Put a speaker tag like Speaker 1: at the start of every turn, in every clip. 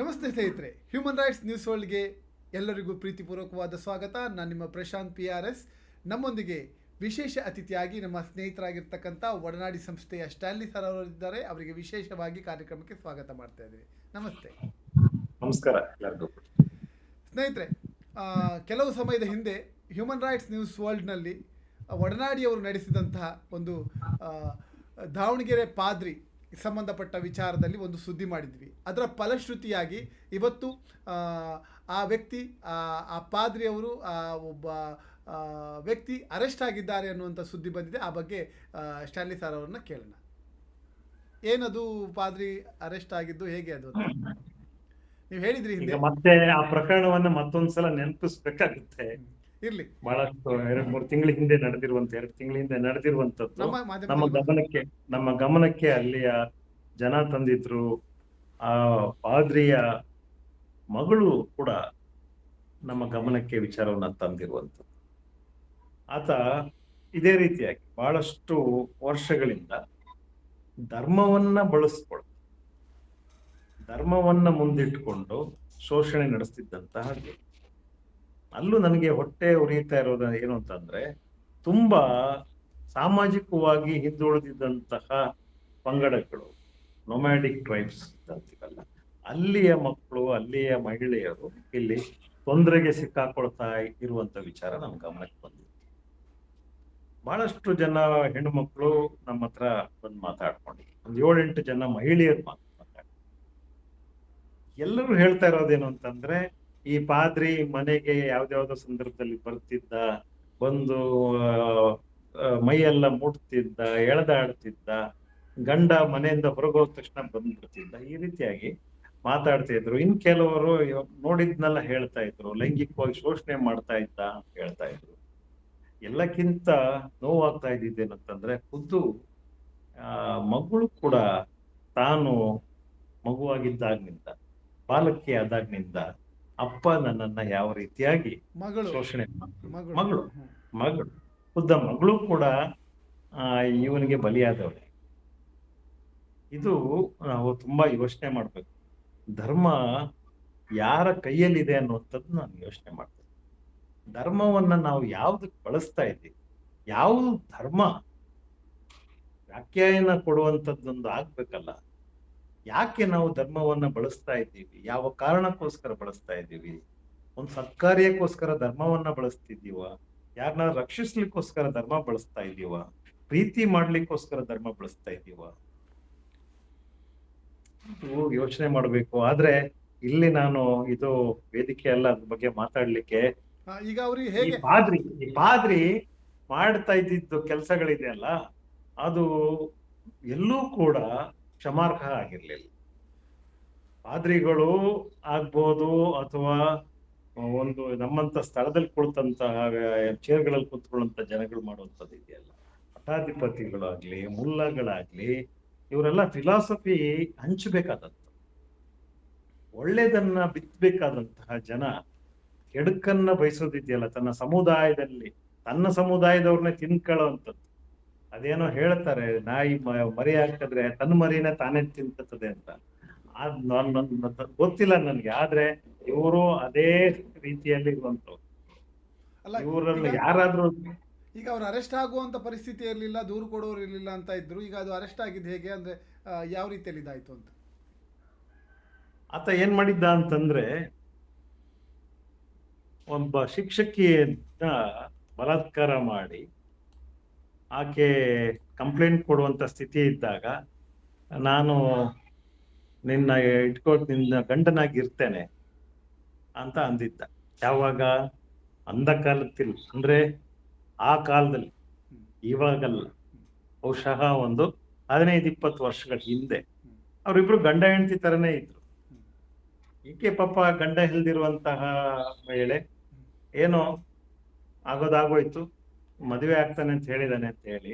Speaker 1: ನಮಸ್ತೆ ಸ್ನೇಹಿತರೆ human rights news ವರ್ಲ್ಡ್ಗೆ ಎಲ್ಲರಿಗೂ ಪ್ರೀತಿಪೂರ್ವಕವಾದ ಸ್ವಾಗತ. ನಾನು ನಿಮ್ಮ ಪ್ರಶಾಂತ್ ಪಿ ಆರ್ ಎಸ್ ನಮ್ಮೊಂದಿಗೆ ವಿಶೇಷ ಅತಿಥಿಯಾಗಿ ನಮ್ಮ ಸ್ನೇಹಿತರಾಗಿರ್ತಕ್ಕಂಥ ಒಡನಾಡಿ ಸಂಸ್ಥೆಯ ಸ್ಟ್ಯಾನ್ಲಿ ಸರ್ ಅವರಿದ್ದಾರೆ ಅವರಿಗೆ ವಿಶೇಷವಾಗಿ ಕಾರ್ಯಕ್ರಮಕ್ಕೆ ಸ್ವಾಗತ ಮಾಡ್ತಾ ಇದ್ದೀವಿ. ನಮಸ್ತೆ.
Speaker 2: ನಮಸ್ಕಾರ
Speaker 1: ಸ್ನೇಹಿತರೆ ಕೆಲವು ಸಮಯದ ಹಿಂದೆ ಹ್ಯೂಮನ್ ರೈಟ್ಸ್ ನ್ಯೂಸ್ ವರ್ಲ್ಡ್ನಲ್ಲಿ ಒಡನಾಡಿಯವರು ನಡೆಸಿದಂತಹ ಒಂದು ದಾವಣಗೆರೆ ಪಾದ್ರಿ ಸಂಬಂಧಪಟ್ಟ ವಿಚಾರದಲ್ಲಿ ಒಂದು ಸುದ್ದಿ ಮಾಡಿದ್ವಿ. ಅದರ ಫಲಶ್ರುತಿಯಾಗಿ ಇವತ್ತು ಆ, ವ್ಯಕ್ತಿ ಆ ಪಾದ್ರಿಯವರು ಆ ಒಬ್ಬ ವ್ಯಕ್ತಿ ಅರೆಸ್ಟ್ ಆಗಿದ್ದಾರೆ ಅನ್ನುವಂಥ ಸುದ್ದಿ ಬಂದಿದೆ. ಆ ಬಗ್ಗೆ ಸ್ಟ್ಯಾನ್ಲಿ ಸರ್ ಅವರನ್ನ ಕೇಳೋಣ. ಏನದು ಪಾದ್ರಿ ಅರೆಸ್ಟ್ ಆಗಿದ್ದು ಹೇಗೆ ಅದು? ನೀವು ಹೇಳಿದ್ರಿ
Speaker 2: ಮತ್ತೆ ಆ ಪ್ರಕರಣವನ್ನು ಮತ್ತೊಂದ್ಸಲ ನೆನಪಿಸ್ಬೇಕಾಗುತ್ತೆ.
Speaker 1: ಇರ್ಲಿ.
Speaker 2: ಬಹಳಷ್ಟು ಎರಡ್ ಮೂರು ತಿಂಗಳ ಹಿಂದೆ ನಡೆದಿರುವಂತ ಎರಡು ತಿಂಗಳ ಹಿಂದೆ ನಡೆದಿರುವಂತದ್ದು
Speaker 1: ನಮ್ಮ
Speaker 2: ಗಮನಕ್ಕೆ ನಮ್ಮ ಗಮನಕ್ಕೆ ಅಲ್ಲಿಯ ಜನ ತಂದಿದ್ರು ಆ ಪಾದ್ರಿಯ ಮಗಳು ಕೂಡ ನಮ್ಮ ಗಮನಕ್ಕೆ ವಿಚಾರವನ್ನ ತಂದಿರುವಂಥದ್ದು. ಆತ ಇದೇ ರೀತಿಯಾಗಿ ಬಹಳಷ್ಟು ವರ್ಷಗಳಿಂದ ಧರ್ಮವನ್ನ ಬಳಸ್ಕೊಳ್ ಧರ್ಮವನ್ನ ಮುಂದಿಟ್ಕೊಂಡು ಶೋಷಣೆ ನಡೆಸ್ತಿದ್ದಂತಹ. ಅಲ್ಲೂ ನನಗೆ ಹೊಟ್ಟೆ ಉರಿಯುತ್ತಾ ಇರೋದು ಏನು ಅಂತಂದ್ರೆ ತುಂಬಾ ಸಾಮಾಜಿಕವಾಗಿ ಹಿಂದುಳಿದಿದ್ದಂತಹ ಪಂಗಡಗಳು ನೊಮ್ಯಾಡಿಕ್ ಟ್ರೈಬ್ಸ್ ಅಂತೀವಲ್ಲ, ಅಲ್ಲಿಯ ಮಕ್ಕಳು, ಅಲ್ಲಿಯ ಮಹಿಳೆಯರು ಇಲ್ಲಿ ತೊಂದರೆಗೆ ಸಿಕ್ಕಾಕೊಳ್ತಾ ಇರುವಂತ ವಿಚಾರ ನಮ್ಮ ಗಮನಕ್ಕೆ ಬಂದಿದೆ. ಬಹಳಷ್ಟು ಜನ ಹೆಣ್ಣು ಮಕ್ಕಳು ನಮ್ಮ ಹತ್ರ ಬಂದು ಮಾತಾಡ್ಕೊಂಡಿದ್ವಿ ಒಂದ್ ಏಳೆಂಟು ಜನ ಮಹಿಳೆಯರು ಮಾತಾಡ್ತಾರೆ ಎಲ್ಲರೂ ಹೇಳ್ತಾ ಇರೋದೇನು ಅಂತಂದ್ರೆ ಈ ಪಾದ್ರಿ ಮನೆಗೆ ಯಾವ್ದಾವ್ದೋ ಸಂದರ್ಭದಲ್ಲಿ ಬರ್ತಿದ್ದ, ಬಂದು ಮೈಯೆಲ್ಲ ಮುಟ್ತಿದ್ದ, ಎಳೆದಾಡ್ತಿದ್ದ, ಗಂಡ ಮನೆಯಿಂದ ಹೊರಗೋದ ತಕ್ಷಣ ಬಂದ್ಬಿಡ್ತಿದ್ದ, ಈ ರೀತಿಯಾಗಿ ಮಾತಾಡ್ತಾ ಇದ್ರು. ಇನ್ ಕೆಲವರು ನೋಡಿದ್ನೆಲ್ಲ ಹೇಳ್ತಾ ಇದ್ರು, ಲೈಂಗಿಕವಾಗಿ ಶೋಷಣೆ ಮಾಡ್ತಾ ಇದ್ದ ಅಂತ ಹೇಳ್ತಾ ಇದ್ರು. ಎಲ್ಲಕ್ಕಿಂತ ನೋವಾಗ್ತಾ ಇದ್ದಿದ್ದೇನಂತಂದ್ರೆ, ಖುದ್ದು, ಆ, ಮಗಳು ಕೂಡ ತಾನು ಮಗುವಾಗಿದ್ದಾಗ್ನಿಂದ ಬಾಲಕಿ ಆದಾಗ್ನಿಂದ ಅಪ್ಪ ನನ್ನನ್ನ ಯಾವ ರೀತಿಯಾಗಿ
Speaker 1: ಮಗಳು.
Speaker 2: ಶೋಷಣೆ
Speaker 1: ಮಗಳು.
Speaker 2: ಮಗಳು.
Speaker 1: ಹ್ಮ್.
Speaker 2: ಮಗಳು. ಖುದ್ದ ಮಗಳು ಕೂಡ ಆ ಇವನಿಗೆ ಬಲಿಯಾದವಳೆ. ಇದು ನಾವು ತುಂಬಾ ಯೋಚನೆ ಮಾಡ್ಬೇಕು. ಧರ್ಮ ಯಾರ ಕೈಯಲ್ಲಿದೆ ಅನ್ನುವಂಥದ್ದು ನಾನು ಯೋಚನೆ ಮಾಡ್ತೇನೆ. ಧರ್ಮವನ್ನ ನಾವು ಯಾವ್ದಕ್ ಬಳಸ್ತಾ ಇದ್ದೀವಿ? ಯಾವ ಧರ್ಮ? ವ್ಯಾಖ್ಯಾನ ಕೊಡುವಂಥದ್ದೊಂದು ಆಗ್ಬೇಕಲ್ಲ. ಯಾಕೆ ನಾವು ಧರ್ಮವನ್ನ ಬಳಸ್ತಾ ಇದ್ದೀವಿ? ಯಾವ ಕಾರಣಕ್ಕೋಸ್ಕರ ಬಳಸ್ತಾ ಇದ್ದೀವಿ? ಒಂದು ಸತ್ಕಾರ್ಯಕ್ಕೋಸ್ಕರ ಧರ್ಮವನ್ನ ಬಳಸ್ತಿದ್ದೀವ? ಯಾರನ್ನ ರಕ್ಷಿಸ್ಲಿಕ್ಕೋಸ್ಕರ ಧರ್ಮ ಬಳಸ್ತಾ ಇದ್ದೀವ? ಪ್ರೀತಿ ಮಾಡ್ಲಿಕ್ಕೋಸ್ಕರ ಧರ್ಮ ಬಳಸ್ತಾ ಇದ್ದೀವ? ಇದು ಯೋಚನೆ ಮಾಡ್ಬೇಕು. ಆದ್ರೆ ಇಲ್ಲಿ ನಾನು ಇದು ವೇದಿಕೆ ಅಲ್ಲ ಅದ್ರ ಬಗ್ಗೆ ಮಾತಾಡ್ಲಿಕ್ಕೆ.
Speaker 1: ಈಗ ಅವ್ರಿಗೆ ಹೇಗೆ
Speaker 2: ಪಾದ್ರಿ ಈ ಪಾದ್ರಿ ಮಾಡ್ತಾ ಇದ್ದಿದ್ದು ಕೆಲ್ಸಗಳಿದೆಯಲ್ಲ ಅದು ಎಲ್ಲೂ ಕೂಡ ಕ್ಷಮಾರ್ಹ ಆಗಿರ್ಲಿಲ್ಲ. ಪಾದ್ರಿಗಳು ಆಗ್ಬೋದು ಅಥವಾ ಒಂದು ನಮ್ಮಂತ ಸ್ಥಳದಲ್ಲಿ ಕುಳಿತಂತಹ ಚೇರ್ಗಳಲ್ಲಿ ಕುತ್ಕೊಳ್ಳುವಂತ ಜನಗಳು ಮಾಡುವಂಥದ್ದು ಇದೆಯಲ್ಲ. ಮಠಾಧಿಪತಿಗಳಾಗ್ಲಿ ಮುಲ್ಲಗಳಾಗ್ಲಿ, ಇವರೆಲ್ಲ ಫಿಲಾಸಫಿ ಹಂಚಬೇಕಾದದ್ದು. ಒಳ್ಳೇದನ್ನ ಬಿತ್ತಬೇಕಾದಂತಹ ಜನ ಕೆಡುಕನ್ನ ಬಯಸೋದಿದೆಯಲ್ಲ, ತನ್ನ ಸಮುದಾಯದಲ್ಲಿ. ತನ್ನ ಸಮುದಾಯದವ್ರನ್ನೇ ತಿನ್ಕೊಳ್ಳುವಂಥದ್ದು ಅದೇನೋ ಹೇಳ್ತಾರೆ ನಾಯಿ ಮರಿ ಹಾಕಿದ್ರೆ ತನ್ನ ಮರಿನ ತಾನೇ ತಿಂತದೆ ಅಂತ. ಅದ್ ಗೊತ್ತಿಲ್ಲ ನನ್ಗೆ ಆದ್ರೆ ಇವರು ಅದೇ ರೀತಿಯಲ್ಲಿ ಇರುವಂತವ್ರು
Speaker 1: ಇವರಲ್ಲಿ
Speaker 2: ಯಾರಾದ್ರೂ
Speaker 1: ಈಗ ಅವ್ರು ಅರೆಸ್ಟ್ ಆಗುವಂತ ಪರಿಸ್ಥಿತಿ ಇರಲಿಲ್ಲ ದೂರು ಕೊಡೋರು ಇರಲಿಲ್ಲ ಅಂತ ಇದ್ರು ಈಗ ಅದು ಅರೆಸ್ಟ್ ಆಗಿದ್ದು ಹೇಗೆ ಅಂದ್ರೆ ಯಾವ ರೀತಿಯಲ್ಲಿ ಇದಾಯ್ತು ಅಂತ?
Speaker 2: ಆತ ಏನ್ ಮಾಡಿದ್ದ ಅಂತಂದ್ರೆ ಒಬ್ಬ ಶಿಕ್ಷಕಿಯನ್ನ ಬಲಾತ್ಕಾರ ಮಾಡಿ ಆಕೆ ಕಂಪ್ಲೇಂಟ್ ಕೊಡುವಂತ ಸ್ಥಿತಿ ಇದ್ದಾಗ ನಾನು ನಿನ್ನ ಇಟ್ಕೊಂಡು ನಿನ್ನ ಗಂಡನಾಗಿ ಇರ್ತೇನೆ ಅಂತ ಅಂದಿದ್ದ. ಯಾವಾಗ? ಅಂದ ಕಾಲದಲ್ಲಿ. ಅಂದ್ರೆ ಆ ಕಾಲದಲ್ಲಿ. ಇವಾಗಲ್ಲ. ಬಹುಶಃ ಒಂದು ಹದಿನೈದು ಇಪ್ಪತ್ತು ವರ್ಷಗಳ ಹಿಂದೆ. ಅವರಿಬ್ರು ಗಂಡ ಹೆಂಡತಿ ತರನೇ ಇದ್ರು. ಈಕೆ ಪಾಪ ಗಂಡ ಹಿಲ್ದಿರುವಂತಹ ಮಹಿಳೆ. ಏನೋ ಆಗೋದಾಗೋಯ್ತು. ಮದುವೆ ಆಗ್ತಾನೆ ಅಂತ ಹೇಳಿದಾನೆ ಅಂತ ಹೇಳಿ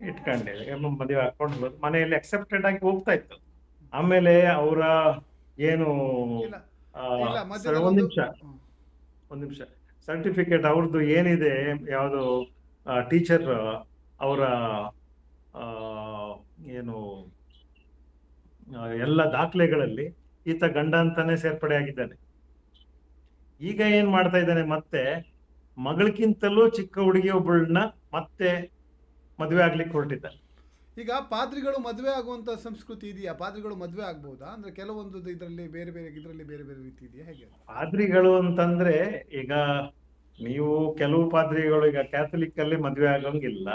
Speaker 2: ಇಟ್ಕೊಂಡೆ ಮದುವೆ ಹಾಕೊಂಡು ಮನೆಯಲ್ಲಿ ಅಕ್ಸೆಪ್ಟೆಡ್ ಆಗಿ ಹೋಗ್ತಾ ಇತ್ತು. ಆಮೇಲೆ ಅವರ ಏನು ಒಂದ್ ನಿಮಿಷ. ಒಂದ್ ನಿಮಿಷ. ಸರ್ಟಿಫಿಕೇಟ್ ಅವ್ರದ್ದು ಏನಿದೆ ಯಾವುದು ಟೀಚರ್ ಅವರ ಏನು ಎಲ್ಲ ದಾಖಲೆಗಳಲ್ಲಿ ಈತ ಗಂಡ ಅಂತಾನೆ ಸೇರ್ಪಡೆ ಆಗಿದ್ದಾನೆ ಈಗ ಏನ್ ಮಾಡ್ತಾ ಇದ್ದಾನೆ ಮತ್ತೆ ಮಗಳಿಗಿಂತಲೂ ಚಿಕ್ಕ ಹುಡುಗಿ ಒಬ್ಬಳನ್ನ ಮತ್ತೆ ಮದುವೆ ಆಗ್ಲಿಕ್ಕೆ ಹೊರಟಿದ್ದಾರೆ.
Speaker 1: ಈಗ ಪಾದ್ರಿಗಳು ಮದುವೆ ಆಗುವಂತ ಸಂಸ್ಕೃತಿ ಇದೆಯಾ? ಪಾದ್ರಿಗಳು ಮದುವೆ ಆಗ್ಬಹುದಾ ಅಂದ್ರೆ ಕೆಲವೊಂದು ಇದರಲ್ಲಿ ಬೇರೆ ಬೇರೆ ಇದರಲ್ಲಿ ಬೇರೆ ಬೇರೆ ರೀತಿ ಇದೆಯಾ? ಹೇಗೆ
Speaker 2: ಪಾದ್ರಿಗಳು ಅಂತಂದ್ರೆ ಈಗ ನೀವು ಕೆಲವು ಪಾದ್ರಿಗಳು ಈಗ ಕ್ಯಾಥಲಿಕ್ ಅಲ್ಲಿ ಮದುವೆ ಆಗಂಗಿಲ್ಲ.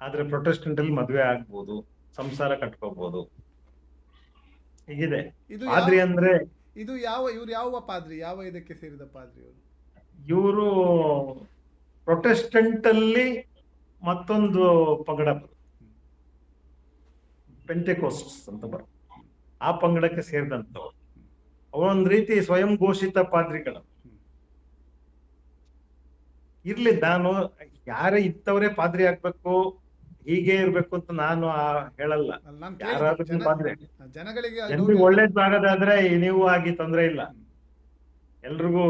Speaker 2: ಆದ್ರೆ ಪ್ರೊಟೆಸ್ಟೆಂಟ್ ಅಲ್ಲಿ ಮದುವೆ ಆಗ್ಬೋದು ಸಂಸಾರ ಕಟ್ಕೋಬಹುದು ಹೀಗಿದೆ.
Speaker 1: ಇದು
Speaker 2: ಪಾದ್ರಿ ಅಂದ್ರೆ
Speaker 1: ಇದು ಯಾವ ಇವ್ರು ಯಾವ ಪಾದ್ರಿ? ಯಾವ ಇದಕ್ಕೆ ಸೇರಿದ ಪಾದ್ರಿ ಅವರು
Speaker 2: ಇವರು ಪ್ರೊಟೆಸ್ಟೆಂಟ್ ಅಲ್ಲಿ ಮತ್ತೊಂದು ಪಂಗಡ ಪೆಂಟೆಕೋಸ್ಟ್ ಅಂತ ಬರ್ ಆ ಪಂಗಡಕ್ಕೆ ಸೇರಿದಂಥವ್ರು. ಅವರೊಂದ್ ರೀತಿ ಸ್ವಯಂ ಘೋಷಿತ ಪಾದ್ರಿಗಳು. ಇರ್ಲಿ ನಾನು ಯಾರೇ ಇತ್ತವರೇ ಪಾದ್ರಿ ಆಗ್ಬೇಕು ಹೀಗೆ ಇರ್ಬೇಕು ಅಂತ ನಾನು ಹೇಳಲ್ಲ. ಯಾರಾದ್ರೂ ಪಾದ್ರಿ
Speaker 1: ಜನಗಳಿಗೆ
Speaker 2: ಒಳ್ಳೇದಾಗದಾದ್ರೆ ನೀವು ಆಗಿ ತೊಂದರೆ ಇಲ್ಲ. ಎಲ್ರಿಗೂ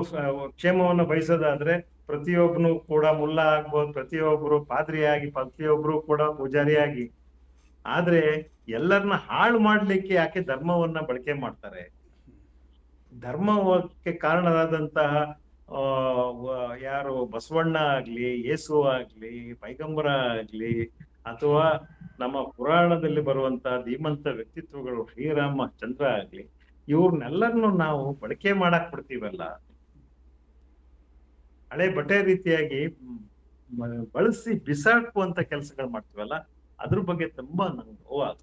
Speaker 2: ಕ್ಷೇಮವನ್ನು ಬಯಸೋದಾದ್ರೆ ಪ್ರತಿಯೊಬ್ಬನು ಕೂಡ ಮುಲ್ಲ ಆಗ್ಬೋದು, ಪ್ರತಿಯೊಬ್ರು ಪಾದ್ರಿಯಾಗಿ, ಪ್ರತಿಯೊಬ್ರು ಕೂಡ ಪೂಜಾರಿಯಾಗಿ. ಆದ್ರೆ ಎಲ್ಲರನ್ನ ಹಾಳು ಮಾಡ್ಲಿಕ್ಕೆ ಯಾಕೆ ಧರ್ಮವನ್ನ ಬಳಕೆ ಮಾಡ್ತಾರೆ? ಧರ್ಮಕ್ಕೆ ಕಾರಣರಾದಂತಹ ಯಾರು ಬಸವಣ್ಣ ಆಗ್ಲಿ, ಯೇಸು ಆಗ್ಲಿ, ಪೈಗಂಬರ ಆಗ್ಲಿ, ಅಥವಾ ನಮ್ಮ ಪುರಾಣದಲ್ಲಿ ಬರುವಂತಹ ಧೀಮಂತ ವ್ಯಕ್ತಿತ್ವಗಳು ಶ್ರೀರಾಮ, ಚಂದ್ರ ಆಗ್ಲಿ ಇವ್ರನ್ನೆಲ್ಲರನ್ನು ನಾವು ಬಳಕೆ ಮಾಡಕ್ ಬಿಡ್ತೀವಲ್ಲ? ಹಳೆ ಬಟ್ಟೆ ರೀತಿಯಾಗಿ ಬಳಸಿ ಬಿಸಾಕುವಂತ ಕೆಲಸಗಳು ಮಾಡ್ತೀವಲ್ಲ? ಅದ್ರ ಬಗ್ಗೆ ತುಂಬಾ ನಂಗೆ ನೋವಾಗ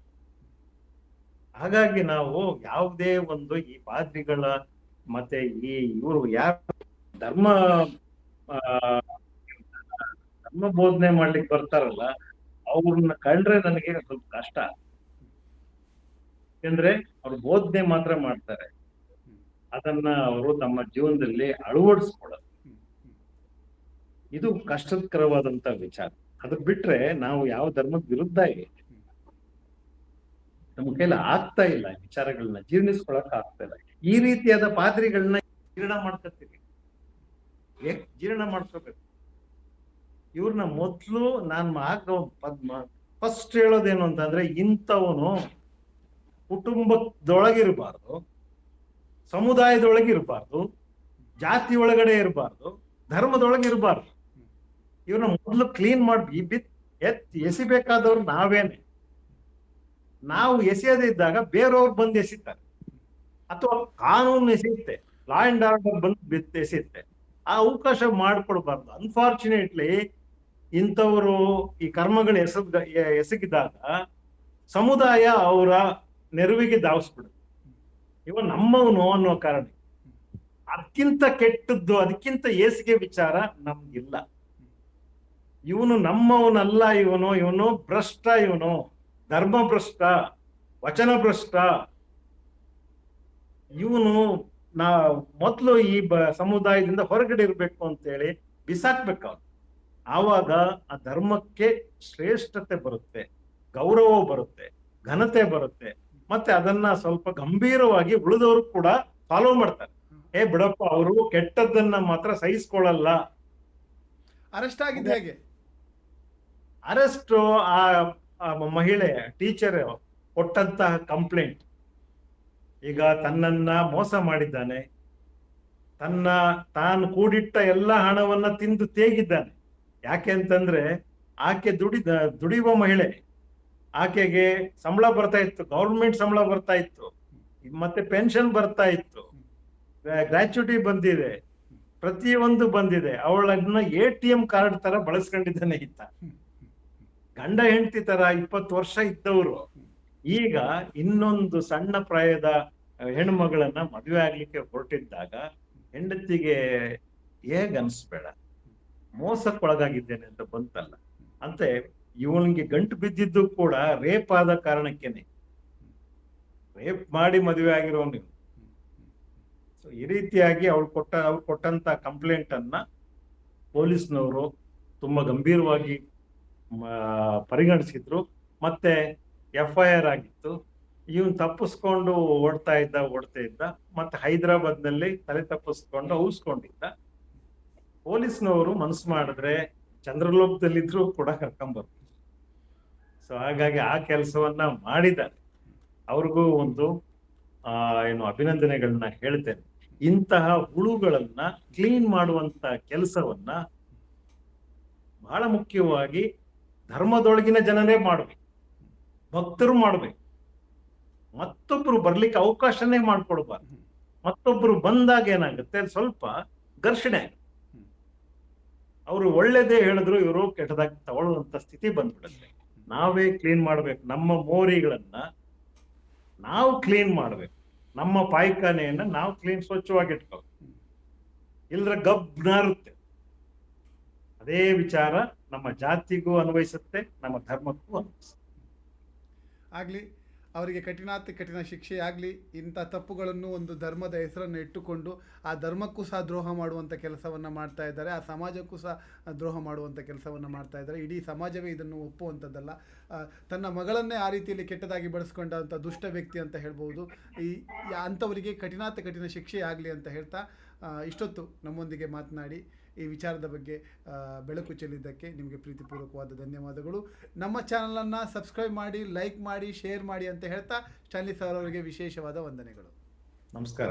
Speaker 2: ಹಾಗಾಗಿ ನಾವು ಯಾವುದೇ ಒಂದು ಈ ಪಾದ್ರಿಗಳ ಮತ್ತೆ ಈ ಇವರು ಯಾರು ಧರ್ಮ ಧರ್ಮ ಬೋಧನೆ ಮಾಡ್ಲಿಕ್ಕೆ ಬರ್ತಾರಲ್ಲ ಅವ್ರನ್ನ ಕಂಡ್ರೆ ನನಗೆ ಸ್ವಲ್ಪ ಕಷ್ಟ ಯಾಕಂದ್ರೆ ಅವ್ರು ಬೋಧನೆ ಮಾತ್ರ ಮಾಡ್ತಾರೆ. ಅದನ್ನ ಅವರು ತಮ್ಮ ಜೀವನದಲ್ಲಿ ಅಳವಡಿಸ್ಕೊಳ್ಳೋದು. ಇದು ಕಷ್ಟಕರವಾದಂತ ವಿಚಾರ. ಅದ್ ಬಿಟ್ರೆ ನಾವು ಯಾವ ಧರ್ಮದ ವಿರುದ್ಧ ನಮ್ಮ ಕೈಲಿ ಆಗ್ತಾ ಇಲ್ಲ ವಿಚಾರಗಳನ್ನ, ಜೀರ್ಣಿಸ್ಕೊಳಕ್ ಆಗ್ತಾ ಇಲ್ಲ. ಈ ರೀತಿಯಾದ ಪಾದ್ರಿಗಳನ್ನ ಜೀರ್ಣ ಮಾಡ್ಕೊತೀವಿ. ಜೀರ್ಣ ಮಾಡ್ಕೋಬೇಕು. ಇವ್ರನ್ನ ಮೊದ್ಲು ನಾನ್ ಆಗ ಪದ್ಮ ಫಸ್ಟ್ ಹೇಳೋದೇನು ಅಂತಂದ್ರೆ ಇಂಥವನು ಕುಟುಂಬದೊಳಗಿರಬಾರ್ದು ಸಮುದಾಯದೊಳಗಿರಬಾರ್ದು ಜಾತಿ ಒಳಗಡೆ ಇರಬಾರ್ದು, ಧರ್ಮದೊಳಗೆ ಇರಬಾರ್ದು. ಇವ್ರನ್ನ ಮೊದಲು ಕ್ಲೀನ್ ಮಾಡಿ ಬಿತ್ ಎತ್ ಎಸಿಬೇಕಾದವ್ರು ನಾವೇನೆ. ನಾವು ಎಸೆಯದೇ ಇದ್ದಾಗ ಬೇರೆಯವ್ರು ಬಂದು ಎಸಿತಾರೆ. ಅಥವಾ ಕಾನೂನು ಎಸೆಯುತ್ತೆ ಲಾ ಅಂಡ್ ಆರ್ಡರ್ ಬಂದು ಬಿತ್ ಎಸೆಯುತ್ತೆ. ಆ ಅವಕಾಶ ಮಾಡ್ಕೊಡ್ಬಾರ್ದು. ಅನ್ಫಾರ್ಚುನೇಟ್ಲಿ ಇಂಥವರು ಈ ಕರ್ಮಗಳು ಎಸಗ ಎಸಗಿದಾಗ ಸಮುದಾಯ ಅವರ ನೆರವಿಗೆ ಧಾವಿಸ್ಬಿಡು ಇವ ನಮ್ಮವನು ಅನ್ನೋ ಕಾರಣ. ಅದಕ್ಕಿಂತ ಕೆಟ್ಟದ್ದು, ಅದಕ್ಕಿಂತ ಏಸಿಗೆ ವಿಚಾರ ನಮ್ಗಿಲ್ಲ. ಇವನು ನಮ್ಮವನಲ್ಲ ಇವನು ಇವನು ಭ್ರಷ್ಟ ಇವನು, ಧರ್ಮ ಭ್ರಷ್ಟ, ವಚನ ಭ್ರಷ್ಟ. ಇವನು ನಾ, ಮೊದ್ಲು ಈ ಬ, ಸಮುದಾಯದಿಂದ ಹೊರಗಡೆ ಇರ್ಬೇಕು ಅಂತೇಳಿ ಬಿಸಾಕ್ಬೇಕು ಅವನು. ಆವಾಗ ಆ ಧರ್ಮಕ್ಕೆ ಶ್ರೇಷ್ಠತೆ ಬರುತ್ತೆ, ಗೌರವ ಬರುತ್ತೆ, ಘನತೆ ಬರುತ್ತೆ. ಮತ್ತೆ ಅದನ್ನ ಸ್ವಲ್ಪ ಗಂಭೀರವಾಗಿ ಉಳಿದವರು ಕೂಡ ಫಾಲೋ ಮಾಡ್ತಾರೆ. ಏ ಬಿಡಪ್ಪ ಅವರು ಕೆಟ್ಟದ್ದನ್ನ ಮಾತ್ರ ಸಹಿಸ್ಕೊಳ್ಳಲ್ಲ.
Speaker 1: ಅರೆಸ್ಟ್ ಆಗಿದೆ ಹೇಗೆ?
Speaker 2: ಅರೆಸ್ಟ್ ಆ ಮಹಿಳೆ ಟೀಚರ್ ಕೊಟ್ಟಂತಹ ಕಂಪ್ಲೇಂಟ್ ಈಗ ತನ್ನನ್ನ ಮೋಸ ಮಾಡಿದ್ದಾನೆ. ತನ್ನ ತಾನು ಕೂಡಿಟ್ಟ ಎಲ್ಲ ಹಣವನ್ನ ತಿಂದು ತೇಗಿದ್ದಾನೆ. ಯಾಕೆ ಅಂತಂದ್ರೆ ಆಕೆ ದುಡಿದ ದುಡಿಯುವ ಮಹಿಳೆ ಆಕೆಗೆ ಸಂಬಳ ಬರ್ತಾ ಇತ್ತು ಗೌರ್ಮೆಂಟ್ ಸಂಬಳ ಬರ್ತಾ ಇತ್ತು, ಮತ್ತೆ ಪೆನ್ಷನ್ ಬರ್ತಾ ಇತ್ತು. ಗ್ರಾಚ್ಯುಟಿ ಬಂದಿದೆ, ಪ್ರತಿಯೊಂದು ಬಂದಿದೆ. ಅವಳನ್ನ ಎ ಟಿ ಎಂ ಕಾರ್ಡ್ ತರ ಬಳಸ್ಕೊಂಡಿದ್ದಾನೆ ಇತ್ತ ಗಂಡ ಹೆಂಡತಿ ತರ ಇಪ್ಪತ್ತು ವರ್ಷ ಇದ್ದವರು. ಈಗ ಇನ್ನೊಂದು ಸಣ್ಣ ಪ್ರಾಯದ ಹೆಣ್ಮಗಳನ್ನ ಮದುವೆ ಆಗ್ಲಿಕ್ಕೆ ಹೊರಟಿದ್ದಾಗ ಹೆಂಡತಿಗೆ ಹೇಗನ್ಸ್ಬೇಡ ಮೋಸಕ್ಕೊಳಗಾಗಿದ್ದೇನೆ ಅಂತ ಬಂತಲ್ಲ. ಅಂತೆ ಇವನಿಗೆ ಗಂಟು ಬಿದ್ದಿದ್ದು ಕೂಡ ರೇಪ್ ಆದ ಕಾರಣಕ್ಕೇನೆ. ರೇಪ್ ಮಾಡಿ ಮದುವೆ ಇವ್ನು. ಸೊ ಈ ರೀತಿಯಾಗಿ ಅವ್ಳು ಕೊಟ್ಟ ಅವ್ರು ಕೊಟ್ಟಂತ ಕಂಪ್ಲೇಂಟ್ ಅನ್ನ ಪೊಲೀಸ್ನವರು ತುಂಬಾ ಗಂಭೀರವಾಗಿ ಪರಿಗಣಿಸಿದ್ರು. ಮತ್ತೆ ಎಫ್ ಐ ಆರ್ ಆಗಿತ್ತು. ಇವನ್ ತಪ್ಪಿಸ್ಕೊಂಡು ಓಡ್ತಾ ಇದ್ದ ಓಡ್ತಾ ಇದ್ದ. ಮತ್ತೆ ಹೈದರಾಬಾದ್ನಲ್ಲಿ ತಲೆ ತಪ್ಪಿಸ್ಕೊಂಡು ಔಸ್ಕೊಂಡಿದ್ದ ಪೊಲೀಸ್ನವರು ಮನಸ್ಸು ಮಾಡಿದ್ರೆ ಚಂದ್ರಲೋಕದಲ್ಲಿದ್ರು ಕೂಡ ಕರ್ಕೊಂಬರ್ತಾರೆ ಸೊ ಹಾಗಾಗಿ ಆ ಕೆಲಸವನ್ನ ಮಾಡಿದ್ದಾರೆ ಅವ್ರಿಗೂ ಒಂದು, ಆ, ಏನು ಅಭಿನಂದನೆಗಳನ್ನ ಹೇಳ್ತೇನೆ. ಇಂತಹ ಹುಳುಗಳನ್ನ ಕ್ಲೀನ್ ಮಾಡುವಂತ ಕೆಲಸವನ್ನ ಬಹಳ ಮುಖ್ಯವಾಗಿ ಧರ್ಮದೊಳಗಿನ ಜನರೇ ಮಾಡ್ಬೇಕು. ಭಕ್ತರು ಮಾಡ್ಬೇಕು. ಮತ್ತೊಬ್ರು ಬರ್ಲಿಕ್ಕೆ ಅವಕಾಶನೇ ಮಾಡ್ಕೊಡ್ಬಾರ್ದು. ಮತ್ತೊಬ್ರು ಬಂದಾಗ ಏನಾಗುತ್ತೆ? ಸ್ವಲ್ಪ ಘರ್ಷಣೆ ಆಗುತ್ತೆ. ಅವರು ಒಳ್ಳೇದೇ ಹೇಳಿದ್ರು ಇವರು ಕೆಟ್ಟದಾಗಿ ತಗೊಳ್ಳುವಂತ ಸ್ಥಿತಿ ಬಂದ್ಬಿಡುತ್ತೆ. ನಾವೇ ಕ್ಲೀನ್ ಮಾಡ್ಬೇಕು. ನಮ್ಮ ಮೋರಿಗಳನ್ನ ನಾವು ಕ್ಲೀನ್ ಮಾಡ್ಬೇಕು. ನಮ್ಮ ಪಾಯ್ಖಾನೆಯನ್ನ ನಾವು ಕ್ಲೀನ್ ಸ್ವಚ್ಛವಾಗಿ ಇಟ್ಕೋಬೇಕು ಇಲ್ದ್ರೆ ಗಬ್ ನಾರುತ್ತೆ. ಅದೇ ವಿಚಾರ ನಮ್ಮ ಜಾತಿಗೂ ಅನ್ವಯಿಸುತ್ತೆ, ನಮ್ಮ ಧರ್ಮಕ್ಕೂ ಅನ್ವಯಿಸುತ್ತೆ.
Speaker 1: ಆಗಲಿ ಅವರಿಗೆ ಕಠಿಣಾತಿ ಕಠಿಣ ಶಿಕ್ಷೆ ಆಗಲಿ ಇಂಥ ತಪ್ಪುಗಳನ್ನು ಒಂದು ಧರ್ಮದ ಹೆಸರನ್ನು ಇಟ್ಟುಕೊಂಡು ಆ ಧರ್ಮಕ್ಕೂ ಸಹ ದ್ರೋಹ ಮಾಡುವಂಥ ಕೆಲಸವನ್ನು ಮಾಡ್ತಾ ಇದ್ದಾರೆ, ಆ ಸಮಾಜಕ್ಕೂ ಸಹ ದ್ರೋಹ ಮಾಡುವಂಥ ಕೆಲಸವನ್ನು ಮಾಡ್ತಾ ಇದ್ದಾರೆ. ಇಡೀ ಸಮಾಜವೇ ಇದನ್ನು ಒಪ್ಪುವಂಥದ್ದಲ್ಲ. ತನ್ನ ಮಗಳನ್ನೇ ಆ ರೀತಿಯಲ್ಲಿ ಕೆಟ್ಟದಾಗಿ ಬಳಸ್ಕೊಂಡಂಥ ದುಷ್ಟ ವ್ಯಕ್ತಿ ಅಂತ ಹೇಳ್ಬೋದು. ಈ ಅಂಥವರಿಗೆ ಕಠಿಣಾತಿ ಕಠಿಣ ಶಿಕ್ಷೆ ಆಗಲಿ ಅಂತ ಹೇಳ್ತಾ ಇಷ್ಟೊತ್ತು ನಮ್ಮೊಂದಿಗೆ ಮಾತನಾಡಿ. ಈ ವಿಚಾರದ ಬಗ್ಗೆ ಬೆಳಕು ಚೆಲ್ಲಿದ್ದಕ್ಕೆ ನಿಮಗೆ ಪ್ರೀತಿಪೂರ್ವಕವಾದ ಧನ್ಯವಾದಗಳು. ನಮ್ಮ ಚಾನಲನ್ನು ಸಬ್ಸ್ಕ್ರೈಬ್ ಮಾಡಿ, ಲೈಕ್ ಮಾಡಿ, ಶೇರ್ ಮಾಡಿ ಅಂತ ಹೇಳ್ತಾ ಸ್ಟಾನ್ಲಿ ಸರ್ ಅವರಿಗೆ ವಿಶೇಷವಾದ ವಂದನೆಗಳು.
Speaker 2: ನಮಸ್ಕಾರ